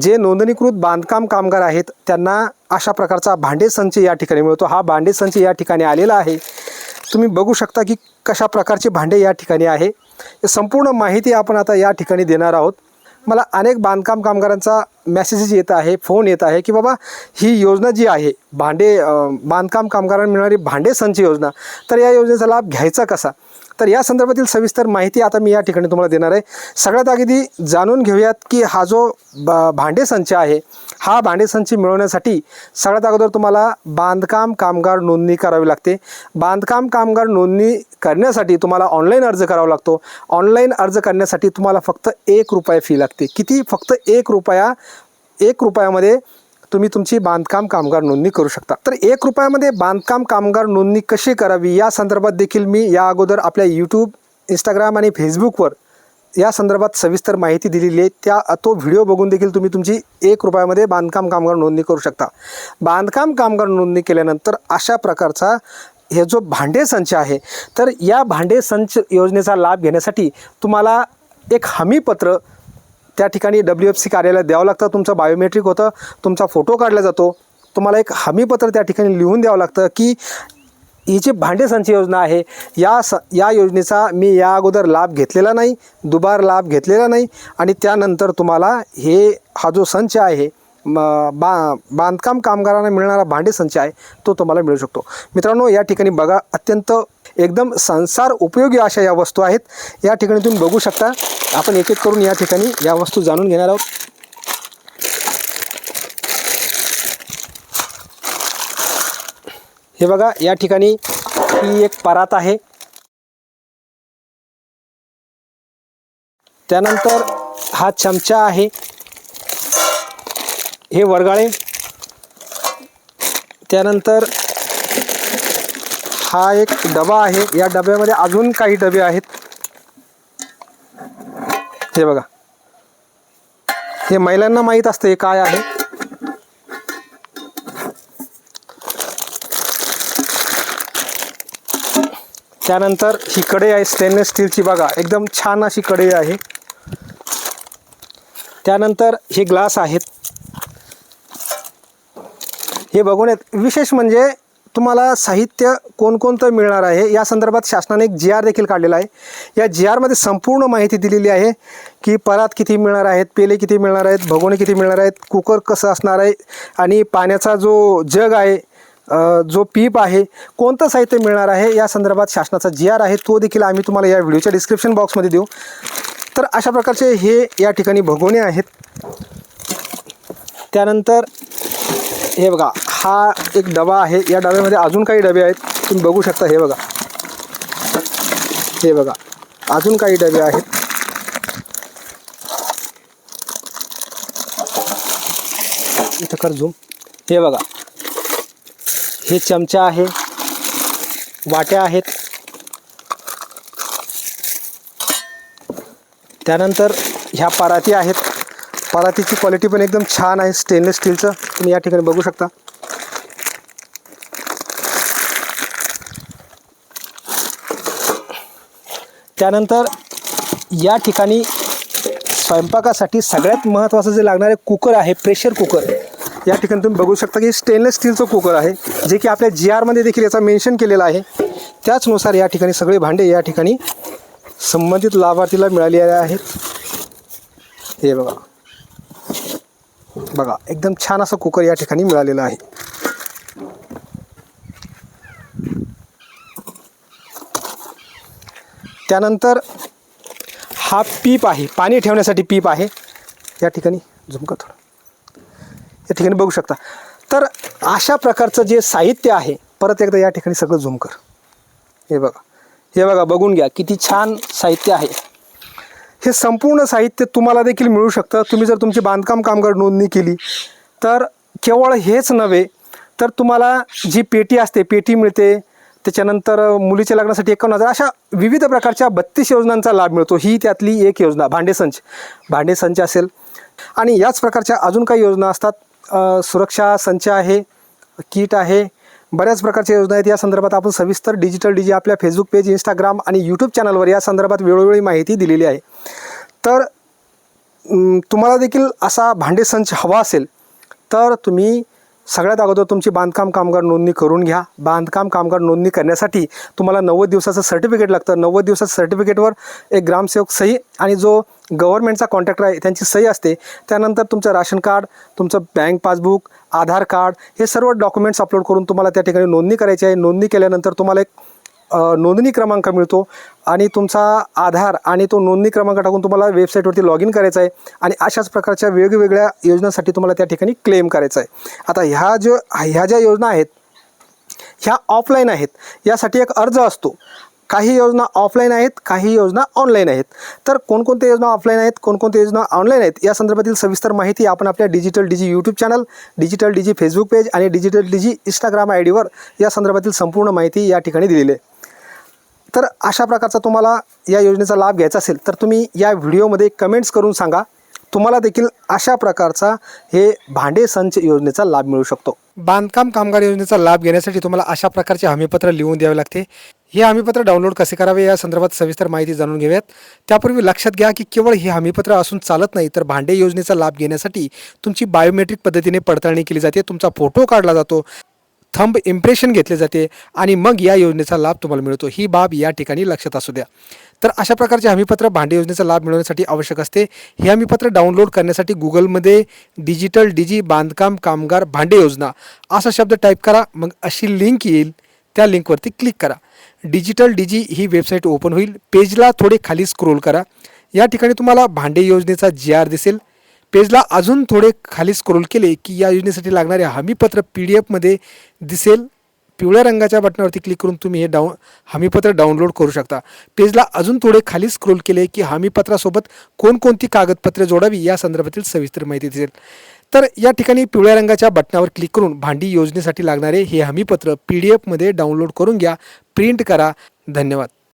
जे नोंदणीकृत बांधकाम कामगार आहेत त्यांना अशा प्रकारचा भांडे संच या ठिकाणी मिळतो. हा भांडे संच या ठिकाणी आलेला आहे. तुम्ही बघू शकता की कशा प्रकारचे भांडे या ठिकाणी आहे. हे संपूर्ण माहिती आपण आता या ठिकाणी देणार आहोत. मला अनेक बांधकाम कामगारांचा मेसेजेस येत आहे फोन येत आहे की बाबा ही योजना जी आहे भांडे बांधकाम कामगारांना मिळणारी भांडे संच योजना तर या योजनेचा लाभ घ्यायचा कसा? तर या संदर्भातील सविस्तर माहिती आता मी या ठिकाणी तुम्हाला देणार आहे. सगळ्यात अगदी जाणून घेऊयात की हा जो ब- भांडे संच आहे हा भांडे संच मिळवण्यासाठी सगळ्यात अगोदर तुम्हाला बांधकाम कामगार नोंदणी करावी लागते. बांधकाम कामगार नोंदणी करण्यासाठी तुम्हाला ऑनलाईन अर्ज करावा लागतो. ऑनलाईन अर्ज करण्यासाठी तुम्हाला फक्त एक रुपया फी लागते. किती? फक्त एक रुपया एक रुपयामध्ये तुम्ही तुमची बांधकाम कामगार नोंदणी करू शकता. तर एक रुपयामध्ये बांधकाम कामगार नोंदणी कशी करावी? या संदर्भात देखील मी या अगोदर आपल्या यूट्यूब इंस्टाग्राम आणि फेसबुकवर या संदर्भात सविस्तर माहिती दिलेली आहे. त्या तो व्हिडिओ बघून देखील तुम्ही तुमची एक रुपयामध्ये बांधकाम कामगार नोंदणी करू शकता. बांधकाम कामगार नोंदणी केल्यानंतर अशा प्रकारचा हे जो भांडे संच आहे तर या भांडे संच योजनेचा लाभ घेण्यासाठी तुम्हाला एक हमीपत्र त्या ठिकाणी डब्ल्यू एफ सी कार्यालयात द्यावं लागतं. तुमचं बायोमेट्रिक होतं. तुमचा फोटो काढला जातो. तुम्हाला एक हमीपत्र त्या ठिकाणी लिहून द्यावं लागतं की ही जी भांडे संच योजना आहे या स या योजनेचा मी या अगोदर लाभ घेतलेला नाही दुबार लाभ घेतलेला नाही आणि त्यानंतर तुम्हाला हे हा जो संच आहे म बा बांधकाम कामगारांना मिळणारा भांडे संच आहे तो तुम्हाला मिळू शकतो. मित्रांनो या ठिकाणी बघा अत्यंत एकदम संसार उपयोगी अशा या वस्तू आहेत. या ठिकाणी तुम्ही बघू शकता. आपण एक एक करून या ठिकाणी या वस्तू जाणून घेणार आहोत. हे बघा या ठिकाणी ही एक परात आहे. त्यानंतर हा चमचा आहे. हे वरगाळे. त्यानंतर हा एक डबा आहे. या डब्यामध्ये अजून काही डबे आहेत. हे बघा. हे महिलांना माहीत असतं हे काय आहे. त्यानंतर ही कढई आहे स्टेनलेस स्टीलची बघा. एकदम छान अशी कढई आहे. त्यानंतर हे ग्लास आहेत. हे बघून येत. विशेष म्हणजे तुम्हाला साहित्य कोणकोणतं मिळणार आहे? या संदर्भात शासनाने एक जी आर देखील काढलेला आहे. या जी आरमध्ये संपूर्ण माहिती दिलेली आहे की परात किती मिळणार आहेत पेले किती मिळणार आहेत भगोणे किती मिळणार आहेत कुकर कसं असणार आहे आणि पाण्याचा जो जग आहे जो पीप आहे कोणतं साहित्य मिळणार आहे? या संदर्भात शासनाचा जी आर आहे तो देखील आम्ही तुम्हाला या व्हिडिओच्या डिस्क्रिप्शन बॉक्समध्ये देऊ. तर अशा प्रकारचे हे या ठिकाणी भगोणे आहेत. त्यानंतर हे बघा हा एक डबा आहे. या डब्यामध्ये अजून काही डबे आहेत. तुम्ही बघू शकता हे बघा. हे बघा. अजून काही डबे आहेत. इथं कर झूम हे बघा. हे चमचा आहे. वाट्या आहेत. त्यानंतर ह्या पराती आहेत. परातीची क्वालिटी पण एकदम छान आहे. स्टेनलेस स्टीलचं तुम्ही या ठिकाणी बघू शकता. त्यानंतर या ठिकाणी स्वयंपाकासाठी सगळ्यात महत्त्वाचं जे लागणारे कुकर आहे प्रेशर कुकर या ठिकाणी तुम्ही बघू शकता की स्टेनलेस स्टीलचं कुकर आहे जे की आपल्या जी आरमध्ये देखील याचा मेन्शन केलेलं आहे. त्याचनुसार या ठिकाणी सगळे भांडे या ठिकाणी संबंधित लाभार्थीला मिळालेले आहेत. हे बघा. बघा एकदम छान असं कुकर या ठिकाणी मिळालेलं आहे. त्यानंतर हा पीप आहे पाणी ठेवण्यासाठी पीप आहे. या ठिकाणी झुमका थोडं. या ठिकाणी बघू शकता. तर अशा प्रकारचं जे साहित्य आहे परत एकदा या ठिकाणी सगळं झूम कर. हे बघा. हे बघा बघून घ्या. किती छान साहित्य आहे. हे संपूर्ण साहित्य तुम्हाला देखील मिळू शकतं. तुम्ही जर तुमची बांधकाम कामगार नोंदणी केली तर केवळ हेच नव्हे तर तुम्हाला जी पेटी असते पेटी मिळते त्याच्यानंतर मुलीच्या लग्नासाठी एकावन्न हजार अशा विविध प्रकारच्या बत्तीस योजनांचा लाभ मिळतो. ही त्यातली एक योजना भांडेसंच भांडेसंच असेल. आणि याच प्रकारच्या अजून काही योजना असतात. सुरक्षा संच आहे किट आहे बऱ्याच प्रकारच्या योजना आहेत. या संदर्भात आपण सविस्तर डिजिटल डिजी आपल्या फेसबुक पेज इंस्टाग्राम आणि यूट्यूब चॅनलवर या संदर्भात वेळोवेळी माहिती दिलेली आहे. तर तुम्हाला देखील असा भांडेसंच हवा असेल तर तुम्ही सगळ्यात अगोदर तुमची बांधकाम कामगार नोंदणी करून घ्या. बांधकाम कामगार नोंदणी करण्यासाठी तुम्हाला नव्वद दिवसाचं सर्टिफिकेट लागतं. नव्वद दिवसाचं सर्टिफिकेटवर एक ग्रामसेवक सही आणि जो गव्हर्नमेंटचा कॉन्ट्रॅक्टर आहे त्यांची सही असते. त्यानंतर तुमचं राशन कार्ड तुमचं बँक पासबुक आधार कार्ड हे सर्व डॉक्युमेंट्स अपलोड करून तुम्हाला त्या ठिकाणी नोंदणी करायची आहे. नोंदणी केल्यानंतर तुम्हाला एक नोंदणी क्रमांक मिळतो आणि तुमचा आधार आणि तो नोंदणी क्रमांक टाकून तुम्हाला वेबसाईटवरती लॉग इन करायचं आहे आणि अशाच प्रकारच्या वेगवेगळ्या योजनांसाठी तुम्हाला त्या ठिकाणी क्लेम करायचं आहे. आता ह्या जो ह्या ज्या योजना आहेत ह्या ऑफलाईन आहेत यासाठी एक अर्ज असतो. काही योजना ऑफलाईन आहेत काही योजना ऑनलाईन आहेत. तर कोणकोणत्या योजना ऑफलाईन आहेत कोणकोणत्या योजना ऑनलाईन आहेत या संदर्भातील सविस्तर माहिती आपण आपल्या digital digi YouTube channel digital digi Facebook page आणि डिजिटल डीजी इंस्टाग्राम आय डीवर या संदर्भातील संपूर्ण माहिती या ठिकाणी दिलेली आहे. तर अशा प्रकारचा तुम्हाला या योजनेचा लाभ घ्यायचा असेल तर तुम्ही या व्हिडिओमध्ये कमेंट्स करून सांगा. तुम्हाला देखील अशा प्रकारचा हे भांडे संच योजनेचा लाभ मिळू शकतो. बांधकाम कामगार योजनेचा लाभ घेण्यासाठी तुम्हाला अशा प्रकारचे हमीपत्र लिहून द्यावे लागते. हे हमीपत्र डाउनलोड कसे करावे या संदर्भात सविस्तर माहिती जाणून घेऊयात. त्यापूर्वी लक्षात घ्या की केवळ हे हमीपत्र असून चालत नाही तर भांडे योजनेचा लाभ घेण्यासाठी तुमची बायोमेट्रिक पद्धतीने पडताळणी केली जाते तुमचा फोटो काढला जातो. थंब इम्प्रेशन घेतले जाते आणि मग या योजनेचा लाभ तुम्हाला मिळतो. ही बाब या ठिकाणी लक्षात असू द्या. तर अशा प्रकारचे हमीपत्र भांडे योजनेचा लाभ मिळवण्यासाठी आवश्यक असते. हे हमीपत्र डाउनलोड करण्यासाठी गुगलमध्ये डिजिटल डिजी बांधकाम कामगार भांडे योजना असा शब्द टाईप करा. मग अशी लिंक येईल. त्या लिंकवरती क्लिक करा. डिजिटल डिजी ही वेबसाईट ओपन होईल. पेजला थोडे खाली स्क्रोल करा. या ठिकाणी तुम्हाला भांडे योजनेचा जी आर दिसेल. पेजला अजून थोडे खाली स्क्रोल केले की या योजनेसाठी लागणारे हमीपत्र पी डी एफमध्ये दिसेल. पिवळ्या रंगाच्या बटनावरती क्लिक करून तुम्ही हे डाऊन हमीपत्र डाउनलोड करू शकता. पेजला अजून थोडे खाली स्क्रोल केले की हमीपत्रासोबत कोणकोणती कागदपत्रे जोडावी या संदर्भातील सविस्तर माहिती दिसेल. तर या ठिकाणी पिवळ्या रंगाच्या बटनावर क्लिक करून भांडी योजनेसाठी लागणारे हे हमीपत्र पी डी एफमध्ये डाउनलोड करून घ्या. प्रिंट करा. धन्यवाद.